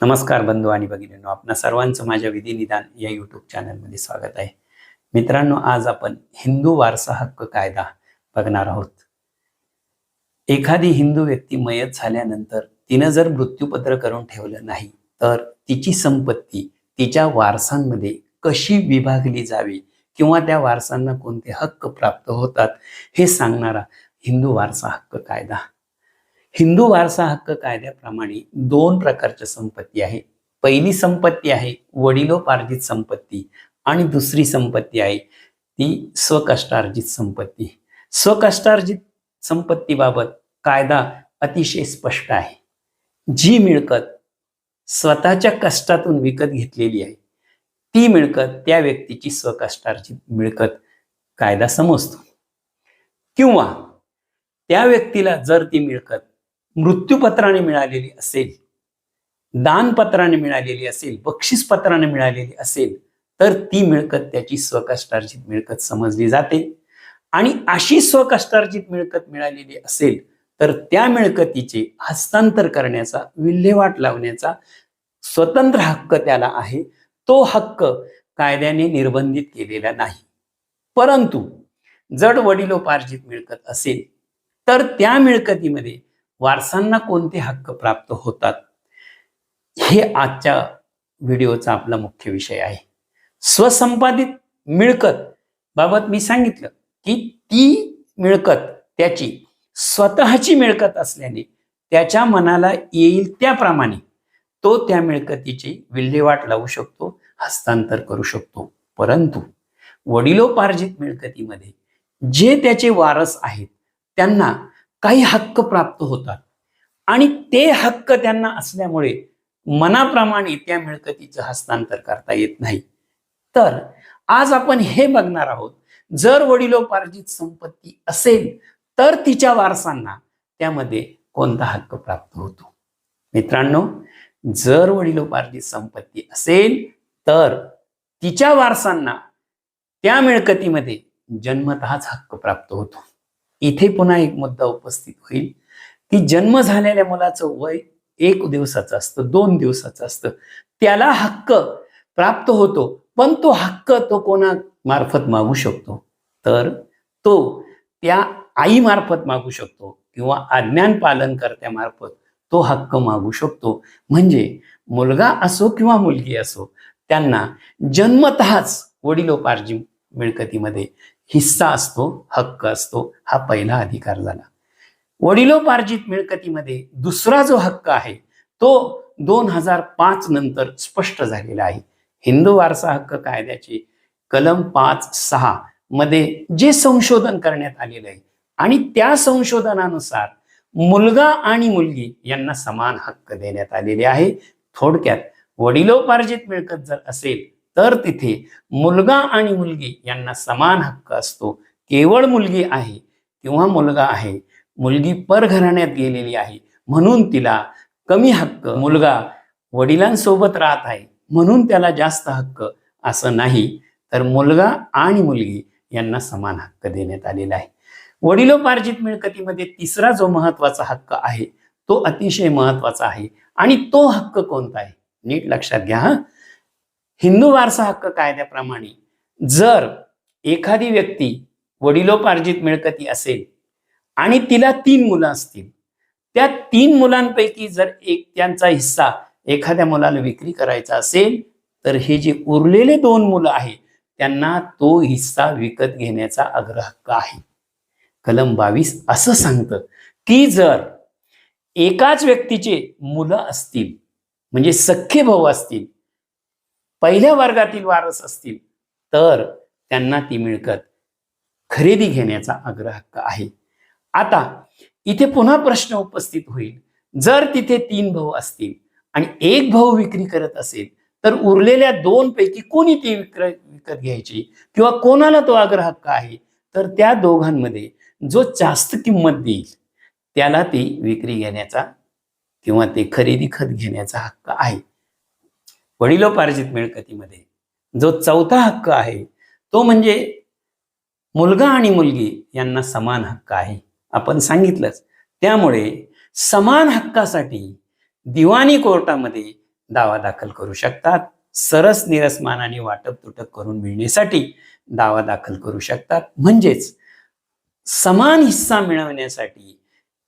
नमस्कार बंधू आणि भगिनींनो आपणा सर्वांचं माझ्या विधी निदान या युट्यूब चॅनलमध्ये स्वागत आहे. मित्रांनो आज आपण हिंदू वारसा हक्क कायदा बघणार आहोत. एखादी हिंदू व्यक्ती मयत झाल्यानंतर तिनं जर मृत्यूपत्र करून ठेवलं नाही तर तिची संपत्ती तिच्या वारसांमध्ये कशी विभागली जावी किंवा त्या वारसांना कोणते हक्क प्राप्त होतात हे सांगणारा हिंदू वारसा हक्क कायदा हिंदू वारसा हक्क कायद्याप्रमाणे दोन प्रकारच्या संपत्ती आहे. पहिली संपत्ती आहे वडिलोपार्जित संपत्ती आणि दुसरी संपत्ती आहे ती स्वकष्टार्जित संपत्ती. स्वकष्टार्जित संपत्तीबाबत कायदा अतिशय स्पष्ट आहे. जी मिळकत स्वतःच्या कष्टातून विकत घेतलेली आहे ती मिळकत त्या व्यक्तीची स्वकष्टार्जित मिळकत कायदा समजतो. किंवा त्या व्यक्तीला जर ती मिळकत मृत्यूपत्राने मिळालेली असेल दानपत्राने मिळालेली असेल बक्षीसपत्राने मिळालेली असेल तर ती मिळकत त्याची स्वकष्टार्जित मिळकत समजली जाते. आणि अशी स्वकष्टार्जित मिळकत मिळालेली असेल तर त्या मिळकतीचे हस्तांतर करण्याचा विल्हेवाट लावण्याचा स्वतंत्र हक्क त्याला आहे. तो हक्क कायद्याने निर्बंधित केलेला नाही. परंतु जड वडिलोपार्जित मिळकत असेल तर त्या मिळकतीमध्ये वारसांना कोणते हक्क प्राप्त होतात? हे आजच्या व्हिडिओचा आपला मुख्य विषय आहे. स्वसंपादित मिळकत बाबत मी सांगितलं की ती मिळकत त्याची स्वतःची मिळकत असल्याने त्याच्या मनाला येईल त्याप्रमाणे तो त्या मिळकतीची विल्हेवाट लावू शकतो हस्तांतर करू शकतो. परंतु वडिलोपार्जित मिळकतीमध्ये जे त्याचे वारस आहेत त्यांना काही हक्क प्राप्त होतात. आणि ते हक्क त्यांना असल्यामुळे मनाप्रमाणे त्या मिळकतीचं हस्तांतर करता येत नाही. तर आज आपण हे बघणार आहोत जर वडिलोपार्जित संपत्ती असेल तर तिच्या वारसांना त्यामध्ये कोणता हक्क प्राप्त होतो? मित्रांनो जर वडिलोपार्जित संपत्ती असेल तर तिच्या वारसांना त्या मिळकतीमध्ये जन्मतःच हक्क प्राप्त होतो. इथे पुन्हा एक मुद्दा उपस्थित होईल. की जन्म झालेल्या मुलाचं वय एक दिवसाचं असतं दोन दिवसाचं असतं. त्याला हक्क प्राप्त होतो पण तो हक्क तो कोणा मार्फत मागू शकतो? तर तो त्या आईमार्फत मागू शकतो किंवा अज्ञान पालन करत्यामार्फत तो हक्क मागू शकतो. म्हणजे मुलगा असो किंवा मुलगी असो त्यांना जन्मतःच वडिलोपार्जित मिळकतीमध्ये हिस्सा असतो हक्क असतो हा पहिला अधिकार झाला. वडिलोपार्जित मिळकतीमध्ये दुसरा जो हक्क आहे तो दोन हजार पाच नंतर स्पष्ट झालेला आहे. हिंदू वारसा हक्क कायद्याचे कलम पाच सहा मध्ये जे संशोधन करण्यात आलेलं आहे आणि त्या संशोधनानुसार मुलगा आणि मुलगी यांना समान हक्क देण्यात आलेले आहे. थोडक्यात वडिलोपार्जित मिळकत जर असेल तर तिथे मुलगा आणि मुलगी यांना समान हक्क असतो. केवळ मुलगी आहे किंवा मुलगा आहे मुलगी परघराण्यात गेलेली आहे म्हणून तिला कमी हक्क. मुलगा वडिलांसोबत राहत आहे म्हणून त्याला जास्त हक्क असं नाही. तर मुलगा आणि मुलगी यांना समान हक्क देण्यात आलेला आहे. वडिलोपार्जित मिळकतीमध्ये तिसरा जो महत्त्वाचा हक्क आहे तो अतिशय महत्त्वाचा आहे. आणि तो हक्क कोणता आहे? नीट लक्षात घ्या हा. हिंदू वारसा हक्क कायद्याप्रमाणे जर एखादी व्यक्ती वडिलोपार्जित मिळकती असेल आणि तिला तीन मुलं असतील त्या तीन मुलांपैकी जर एक त्यांचा हिस्सा एखाद्या मुलाला विक्री करायचा असेल तर हे जे उरलेले दोन मुलं आहेत त्यांना तो हिस्सा विकत घेण्याचा आग्रह हक्क आहे. कलम बावीस असं सांगतं की जर एकाच व्यक्तीचे मुलं असतील म्हणजे सख्खे भाऊ असतील पहिल्या वर्गातील वारस असतील तर त्यांना ती मिळकत खरेदी घेण्याचा आग्रह हक्क आहे. आता इथे पुन्हा प्रश्न उपस्थित होईल. जर तिथे तीन भाऊ असतील आणि एक भाऊ विक्री करत असेल तर उरलेल्या दोन पैकी कोणी ती विक्र विकत घ्यायची किंवा कोणाला तो आग्रह हक्क आहे? तर त्या दोघांमध्ये जो जास्त किंमत देईल त्याला ती विक्री घेण्याचा किंवा ते खरेदी खत घेण्याचा हक्क आहे. वडिलोपार्जित मिळकतीमध्ये. जो चौथा हक्क आहे तो म्हणजे मुलगा आणि मुलगी यांना समान हक्क आहे. आपण सांगितलंच. त्यामुळे समान हक्कासाठी दिवाणी कोर्टामध्ये दावा दाखल करू शकतात. सरस निरसमानाने वाटप तुटप करून मिळण्यासाठी दावा दाखल करू शकतात. म्हणजेच समान हिस्सा मिळवण्यासाठी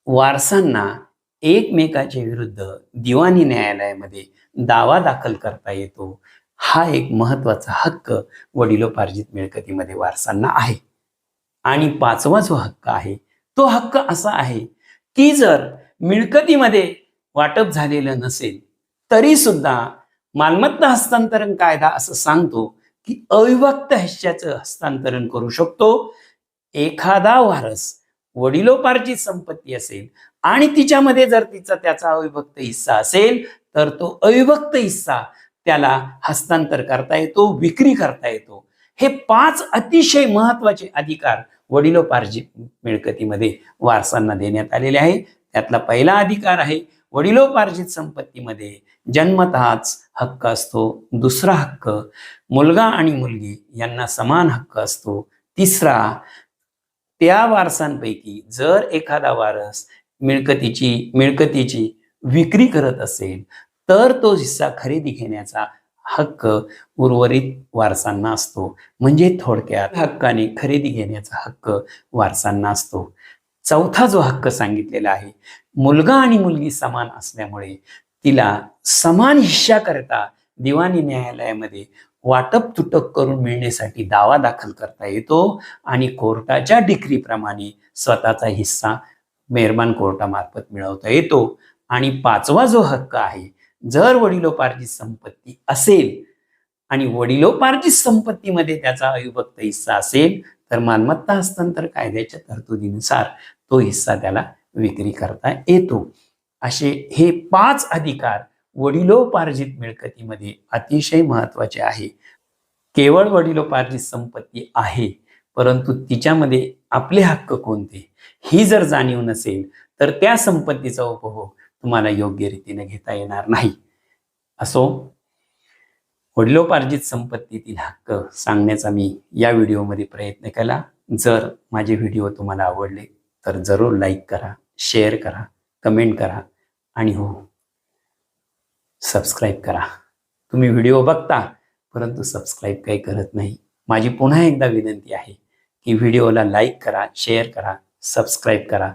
वारसांना एकमेकाच्या विरुद्ध दिवाणी न्यायालयामध्ये दावा दाखल करता येतो हा एक महत्त्वाचा हक्क वडिलोपार्जित मिळकतीमध्ये वारसांना आहे. आणि पाचवा जो हक्क आहे तो हक्क असा आहे की जर मिळकतीमध्ये वाटप झालेलं नसेल तरी सुद्धा मालमत्ता हस्तांतरण कायदा असं सांगतो की अविभक्त हिश्श्याचं हस्तांतरण करू शकतो. एखादा वारस वडिलोपार्जित संपत्ती असेल आणि तिच्यामध्ये जर तिचा त्याचा अविभक्त हिस्सा असेल तर तो अविभक्त हिस्सा त्याला हस्तांतर करता येतो विक्री करता येतो. हे पाच अतिशय महत्त्वाचे अधिकार वडिलोपार्जित मिळकतीमध्ये वारसांना देण्यात आलेले आहे त्यातला पहिला अधिकार आहे वडिलोपार्जित संपत्तीमध्ये जन्मतःच हक्क असतो दुसरा हक्क मुलगा आणि मुलगी यांना समान हक्क असतो तिसरा त्या वारसांपैकी जर एखादा वारस मिळकतीची मिळकतीची विक्री करत असेल तर तो हिस्सा खरेदी घेण्याचा हक्क उर्वरित वारसांना असतो. म्हणजे थोडक्यात हक्काने खरेदी घेण्याचा हक्क वारसांना असतो. चौथा जो हक्क सांगितलेला आहे मुलगा आणि मुलगी समान असल्यामुळे तिला समान हिश्श्याकरता दिवाणी न्यायालयामध्ये वाटप तुटक करून मिळण्यासाठी दावा दाखल करता येतो आणि कोर्टाच्या डिक्रीप्रमाणे स्वतःचा हिस्सा मेहरबान कोर्टामार्फत मिळवता येतो. आणि पाचवा जो हक्क आहे जर वडिलोपार्जित संपत्ती असेल आणि वडिलोपार्जित संपत्तीमध्ये त्याचा अविभक्त हिस्सा असेल तर मालमत्ता हस्तांतर कायद्याच्या तरतुदीनुसार तो हिस्सा त्याला विक्री करता येतो. असे हे पाच अधिकार वडिलोपार्जित मिळकतीमध्ये अतिशय महत्त्वाचे आहे. केवळ वडिलोपार्जित संपत्ती आहे परंतु तिच्यामध्ये आपले हक्क कोणते? ही जर जाणीव नसेल तर त्या संपत्तीचा उपभोग तुम्हाला योग्य रीतीने घेता येणार नाही. असो वडिलोपार्जित संपत्तीतील हक्क सांगण्याचा मी या व्हिडिओमध्ये प्रयत्न केला. जर माझे व्हिडिओ तुम्हाला आवडले तर जरूर लाईक करा शेअर करा कमेंट करा आणि हो सबस्क्राईब करा. तुम्ही व्हिडिओ बघता परंतु सबस्क्राईब काही करत नाही. माझी पुन्हा एकदा विनंती आहे की व्हिडिओला लाईक करा शेअर करा सबस्क्राईब करा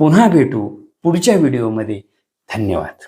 पुन्हा भेटू पुढच्या व्हिडिओमध्ये धन्यवाद